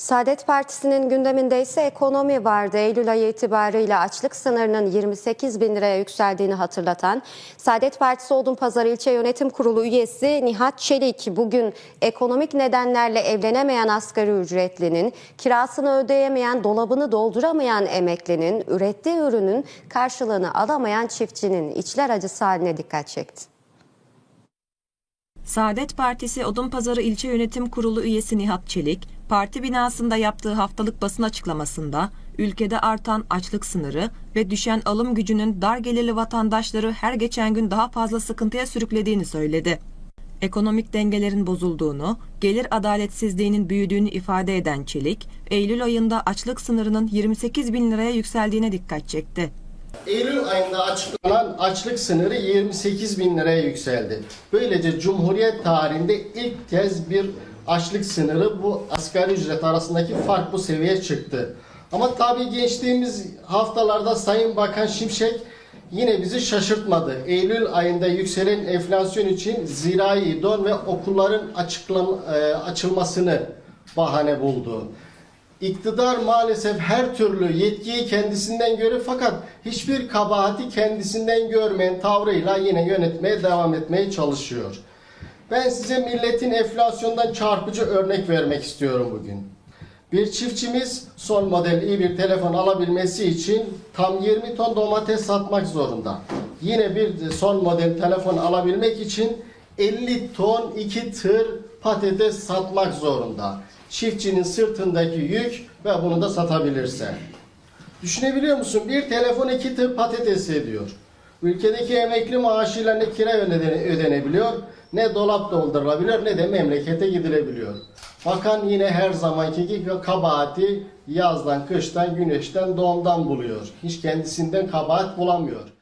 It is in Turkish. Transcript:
Saadet Partisi'nin gündeminde ise ekonomi vardı. Eylül ayı itibarıyla açlık sınırının 28 bin liraya yükseldiğini hatırlatan Saadet Partisi Odunpazarı İlçe Yönetim Kurulu üyesi Nihat Çelik bugün ekonomik nedenlerle evlenemeyen asgari ücretlinin, kirasını ödeyemeyen, dolabını dolduramayan emeklinin, ürettiği ürünün karşılığını alamayan çiftçinin içler acısı haline dikkat çekti. Saadet Partisi Odunpazarı İlçe Yönetim Kurulu üyesi Nihat Çelik, parti binasında yaptığı haftalık basın açıklamasında ülkede artan açlık sınırı ve düşen alım gücünün dar gelirli vatandaşları her geçen gün daha fazla sıkıntıya sürüklediğini söyledi. Ekonomik dengelerin bozulduğunu, gelir adaletsizliğinin büyüdüğünü ifade eden Çelik, Eylül ayında açlık sınırının 28 bin liraya yükseldiğine dikkat çekti. Eylül ayında açıklanan açlık sınırı 28 bin liraya yükseldi. Böylece Cumhuriyet tarihinde ilk kez bir açlık sınırı bu asgari ücret arasındaki fark bu seviyeye çıktı. Ama tabii geçtiğimiz haftalarda Sayın Bakan Şimşek yine bizi şaşırtmadı. Eylül ayında yükselen enflasyon için zirai don ve okulların açıklam- e, açılmasını bahane buldu. İktidar maalesef her türlü yetkiyi kendisinden görür fakat hiçbir kabahati kendisinden görmeyen tavrıyla yine yönetmeye devam etmeye çalışıyor. Ben size milletin enflasyondan çarpıcı örnek vermek istiyorum bugün. Bir çiftçimiz son model iyi bir telefon alabilmesi için tam 20 ton domates satmak zorunda. Yine bir son model telefon alabilmek için 50 ton 2 tır patates satmak zorunda. Çiftçinin sırtındaki yük ve bunu da satabilirse. Düşünebiliyor musun? Bir telefon iki tır patates ediyor. Ülkedeki emekli maaşıyla ne kira ödene- ödenebiliyor, ne dolap doldurulabiliyor, ne de memlekete gidilebiliyor. Bakan yine her zamanki gibi kabahati yazdan, kıştan, güneşten, doğumdan buluyor. Hiç kendisinden kabahat bulamıyor.